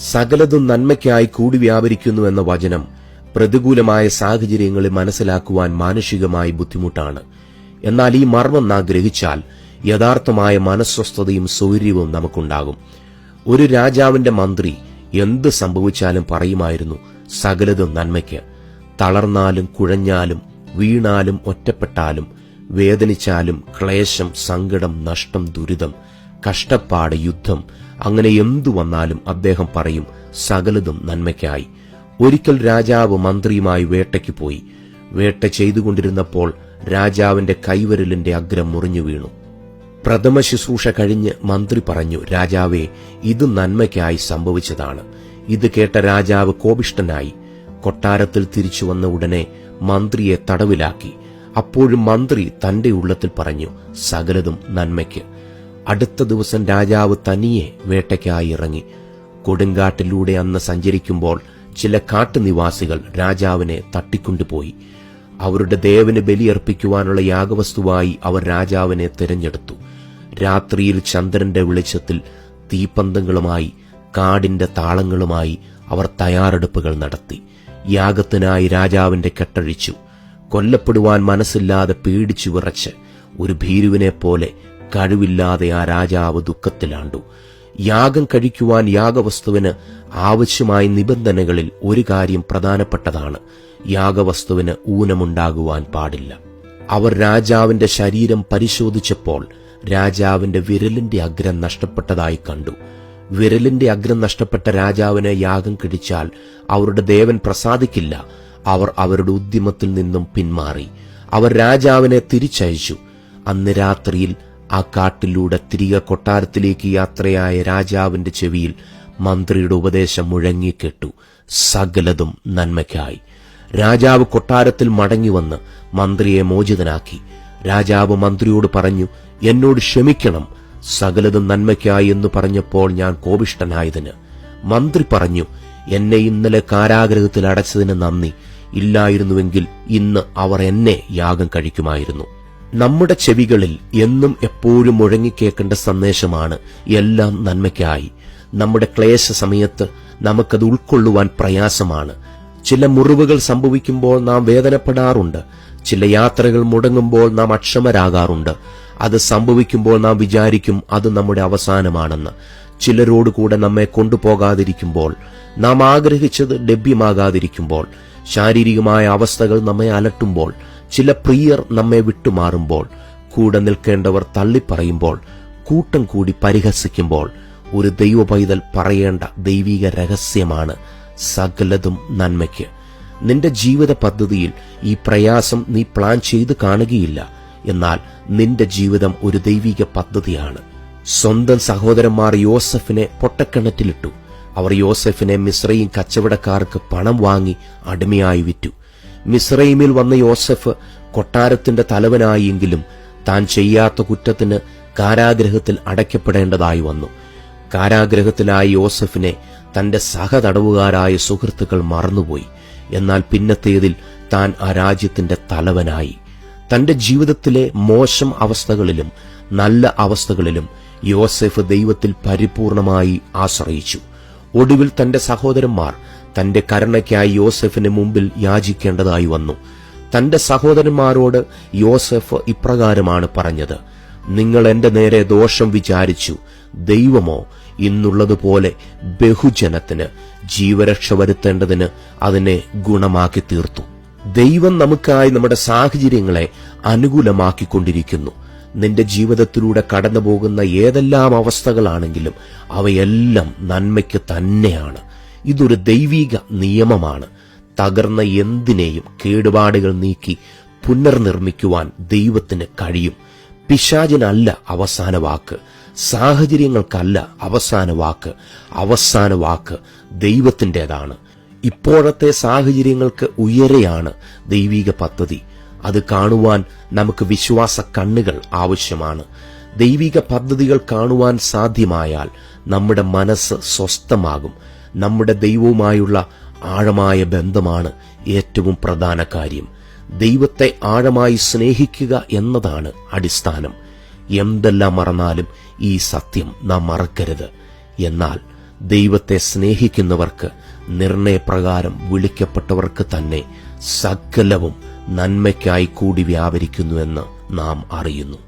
സകലതും നന്മയ്ക്കായി കൂടി വ്യാപരിക്കുന്നു എന്ന വചനം പ്രതികൂലമായ സാഹചര്യങ്ങളെ മനസ്സിലാക്കുവാൻ മാനുഷികമായി ബുദ്ധിമുട്ടാണ്. എന്നാൽ ഈ മർമ്മം നാം ഗ്രഹിച്ചാൽ യഥാർത്ഥമായ മനസ്വസ്ഥതയും സൗര്യവും നമുക്കുണ്ടാകും. ഒരു രാജാവിന്റെ മന്ത്രി എന്ത് സംഭവിച്ചാലും പറയുമായിരുന്നു സകലതും നന്മയ്ക്ക്. തളർന്നാലും കുഴഞ്ഞാലും വീണാലും ഒറ്റപ്പെട്ടാലും വേദനിച്ചാലും ക്ലേശം സങ്കടം നഷ്ടം ദുരിതം കഷ്ടപ്പാട് യുദ്ധം അങ്ങനെ എന്തു വന്നാലും അദ്ദേഹം പറയും സകലതും നന്മയ്ക്കായി. ഒരിക്കൽ രാജാവ് മന്ത്രിയുമായി വേട്ടയ്ക്ക് പോയി. വേട്ട ചെയ്തുകൊണ്ടിരുന്നപ്പോൾ രാജാവിന്റെ കൈവരലിന്റെ അഗ്രം മുറിഞ്ഞു വീണു. പ്രഥമ ശുശ്രൂഷ കഴിഞ്ഞ് മന്ത്രി പറഞ്ഞു രാജാവേ ഇത് നന്മയ്ക്കായി സംഭവിച്ചതാണ്. ഇത് കേട്ട രാജാവ് കോപിഷ്ടനായി കൊട്ടാരത്തിൽ തിരിച്ചു വന്ന ഉടനെ മന്ത്രിയെ തടവിലാക്കി. അപ്പോഴും മന്ത്രി തന്റെ ഉള്ളത്തിൽ പറഞ്ഞു സകലതും നന്മയ്ക്ക്. അടുത്ത ദിവസം രാജാവ് തനിയെ വേട്ടയ്ക്കായി ഇറങ്ങി. കൊടുങ്കാട്ടിലൂടെ അന്ന് സഞ്ചരിക്കുമ്പോൾ ചില കാട്ടുനിവാസികൾ രാജാവിനെ തട്ടിക്കൊണ്ടുപോയി. അവരുടെ ദേവന് ബലിയർപ്പിക്കുവാനുള്ള യാഗവസ്തുവായി അവർ രാജാവിനെ തിരഞ്ഞെടുത്തു. രാത്രിയിൽ ചന്ദ്രന്റെ വെളിച്ചത്തിൽ തീപ്പന്തങ്ങളുമായി കാടിന്റെ താളങ്ങളുമായി അവർ തയ്യാറെടുപ്പുകൾ നടത്തി. യാഗത്തിനായി രാജാവിന്റെ കെട്ടഴിച്ചു. കൊല്ലപ്പെടുവാൻ മനസ്സില്ലാതെ പേടിച്ചു വിറച്ച് ഒരു ഭീരുവിനെ പോലെ കഴിവില്ലാതെ ആ രാജാവ് ദുഃഖത്തിലാണ്ടു. യാഗം കഴിക്കുവാൻ യാഗവസ്തുവിന് ആവശ്യമായ നിബന്ധനകളിൽ ഒരു കാര്യം പ്രധാനപ്പെട്ടതാണ്. യാഗവസ്തുവിന് ഊനമുണ്ടാകുവാൻ പാടില്ല. അവർ രാജാവിന്റെ ശരീരം പരിശോധിച്ചപ്പോൾ രാജാവിന്റെ വിരലിന്റെ അഗ്രം നഷ്ടപ്പെട്ടതായി കണ്ടു. വിരലിന്റെ അഗ്രം നഷ്ടപ്പെട്ട രാജാവിനെ യാഗം കഴിച്ചാൽ അവരുടെ ദേവൻ പ്രസാദിക്കില്ല. അവർ അവരുടെ ഉദ്യമത്തിൽ നിന്നും പിന്മാറി. അവർ രാജാവിനെ തിരിച്ചയച്ചു. അന്ന് രാത്രിയിൽ ആ കാട്ടിലൂടെ തിരികെ കൊട്ടാരത്തിലേക്ക് യാത്രയായ രാജാവിന്റെ ചെവിയിൽ മന്ത്രിയുടെ ഉപദേശം മുഴങ്ങിക്കെട്ടു സകലതും നന്മയ്ക്കായി. രാജാവ് കൊട്ടാരത്തിൽ മടങ്ങി വന്ന് മന്ത്രിയെ മോചിതനാക്കി. രാജാവ് മന്ത്രിയോട് പറഞ്ഞു എന്നോട് ക്ഷമിക്കണം. സകലതും നന്മയ്ക്കായി എന്ന് പറഞ്ഞപ്പോൾ ഞാൻ കോപിഷ്ടനായതിന് മന്ത്രി പറഞ്ഞു എന്നെ ഇന്നലെ കാരാഗ്രഹത്തിൽ അടച്ചതിന് നന്ദി. ഇല്ലായിരുന്നുവെങ്കിൽ ഇന്ന് അവർ എന്നെ യാഗം കഴിക്കുമായിരുന്നു. നമ്മുടെ ചെവികളിൽ എന്നും എപ്പോഴും മുഴങ്ങിക്കേക്കേണ്ട സന്ദേശമാണ് എല്ലാം നന്മയ്ക്കായി. നമ്മുടെ ക്ലേശ സമയത്ത് നമുക്കത് ഉൾക്കൊള്ളുവാൻ പ്രയാസമാണ്. ചില മുറിവുകൾ സംഭവിക്കുമ്പോൾ നാം വേദനപ്പെടാറുണ്ട്. ചില യാത്രകൾ മുടങ്ങുമ്പോൾ നാം അക്ഷമരാകാറുണ്ട്. അത് സംഭവിക്കുമ്പോൾ നാം വിചാരിക്കും അത് നമ്മുടെ അവസാനമാണെന്ന്. ചിലരോട് കൂടെ നമ്മെ കൊണ്ടുപോകാതിരിക്കുമ്പോൾ നാം ആഗ്രഹിച്ചത് ലഭ്യമാകാതിരിക്കുമ്പോൾ ശാരീരികമായ അവസ്ഥകൾ നമ്മെ അലട്ടുമ്പോൾ ചില പ്രിയർ നമ്മെ വിട്ടുമാറുമ്പോൾ കൂടെ നിൽക്കേണ്ടവർ തള്ളിപ്പറയുമ്പോൾ കൂട്ടം കൂടി പരിഹസിക്കുമ്പോൾ ഒരു ദൈവ പൈതൽ പറയേണ്ട ദൈവിക രഹസ്യമാണ് സകലതും നന്മയ്ക്ക്. നിന്റെ ജീവിത പദ്ധതിയിൽ ഈ പ്രയാസം നീ പ്ലാൻ ചെയ്ത് കാണുകയില്ല. എന്നാൽ നിന്റെ ജീവിതം ഒരു ദൈവിക പദ്ധതിയാണ്. സ്വന്തം സഹോദരന്മാർ യോസഫിനെ പൊട്ടക്കിണറ്റിലിട്ടു. അവർ യോസഫിനെ മിശ്രയും കച്ചവടക്കാർക്ക് പണം വാങ്ങി അടിമയായി വിറ്റു. മിശ്രൈമിൽ വന്ന യോസഫ് കൊട്ടാരത്തിന്റെ തലവനായെങ്കിലും താൻ ചെയ്യാത്ത കുറ്റത്തിന് കാരാഗ്രഹത്തിൽ അടയ്ക്കപ്പെടേണ്ടതായി വന്നു. കാരാഗ്രഹത്തിലായ യോസഫിനെ തന്റെ സഹതടവുകാരായ സുഹൃത്തുക്കൾ മറന്നുപോയി. എന്നാൽ പിന്നത്തേതിൽ താൻ ആ രാജ്യത്തിന്റെ തലവനായി. തന്റെ ജീവിതത്തിലെ മോശം അവസ്ഥകളിലും നല്ല അവസ്ഥകളിലും യോസെഫ് ദൈവത്തിൽ പരിപൂർണമായി ആശ്രയിച്ചു. ഒടുവിൽ തന്റെ സഹോദരന്മാർ തന്റെ കരുണയ്ക്കായി യോസെഫിന് മുമ്പിൽ യാചിക്കേണ്ടതായി വന്നു. തന്റെ സഹോദരന്മാരോട് യോസെഫ് ഇപ്രകാരമാണ് പറഞ്ഞത് നിങ്ങൾ എന്റെ നേരെ ദോഷം വിചാരിച്ചു. ദൈവമോ ഇന്നുള്ളതുപോലെ ബഹുജനത്തിന് ജീവരക്ഷ വരുത്തേണ്ടതിന് അതിനെ ഗുണമാക്കി തീർത്തു. ദൈവം നമുക്കായി നമ്മുടെ സാഹചര്യങ്ങളെ അനുകൂലമാക്കിക്കൊണ്ടിരിക്കുന്നു. നിന്റെ ജീവിതത്തിലൂടെ കടന്നു പോകുന്ന ഏതെല്ലാം അവസ്ഥകളാണെങ്കിലും അവയെല്ലാം നന്മയ്ക്ക് തന്നെയാണ്. ഇതൊരു ദൈവീക നിയമമാണ്. തകർന്ന എന്തിനേയും കേടുപാടുകൾ നീക്കി പുനർനിർമ്മിക്കുവാൻ ദൈവത്തിന് കഴിയും. പിശാചിനല്ല അവസാന വാക്ക്. സാഹചര്യങ്ങൾക്കല്ല അവസാന വാക്ക്. അവസാന വാക്ക് ദൈവത്തിന്റെതാണ്. ഇപ്പോഴത്തെ സാഹചര്യങ്ങൾക്ക് ഉയരെയാണ് ദൈവിക പദ്ധതി. അത് കാണുവാൻ നമുക്ക് വിശ്വാസ കണ്ണുകൾ ആവശ്യമാണ്. ദൈവിക പദ്ധതികൾ കാണുവാൻ സാധ്യമായാൽ നമ്മുടെ മനസ്സ് സ്വസ്ഥമാകും. നമ്മുടെ ദൈവവുമായുള്ള ആഴമായ ബന്ധമാണ് ഏറ്റവും പ്രധാന കാര്യം. ദൈവത്തെ ആഴമായി സ്നേഹിക്കുക എന്നതാണ് അടിസ്ഥാനം. എന്തെല്ലാം മറന്നാലും ഈ സത്യം നാം മറക്കരുത്. എന്നാൽ ദൈവത്തെ സ്നേഹിക്കുന്നവർക്ക് നിർണയപ്രകാരം വിളിക്കപ്പെട്ടവർക്ക് തന്നെ സകലവും നന്മയ്ക്കായി കൂടി വ്യാപരിക്കുന്നുവെന്ന് നാം അറിയുന്നു.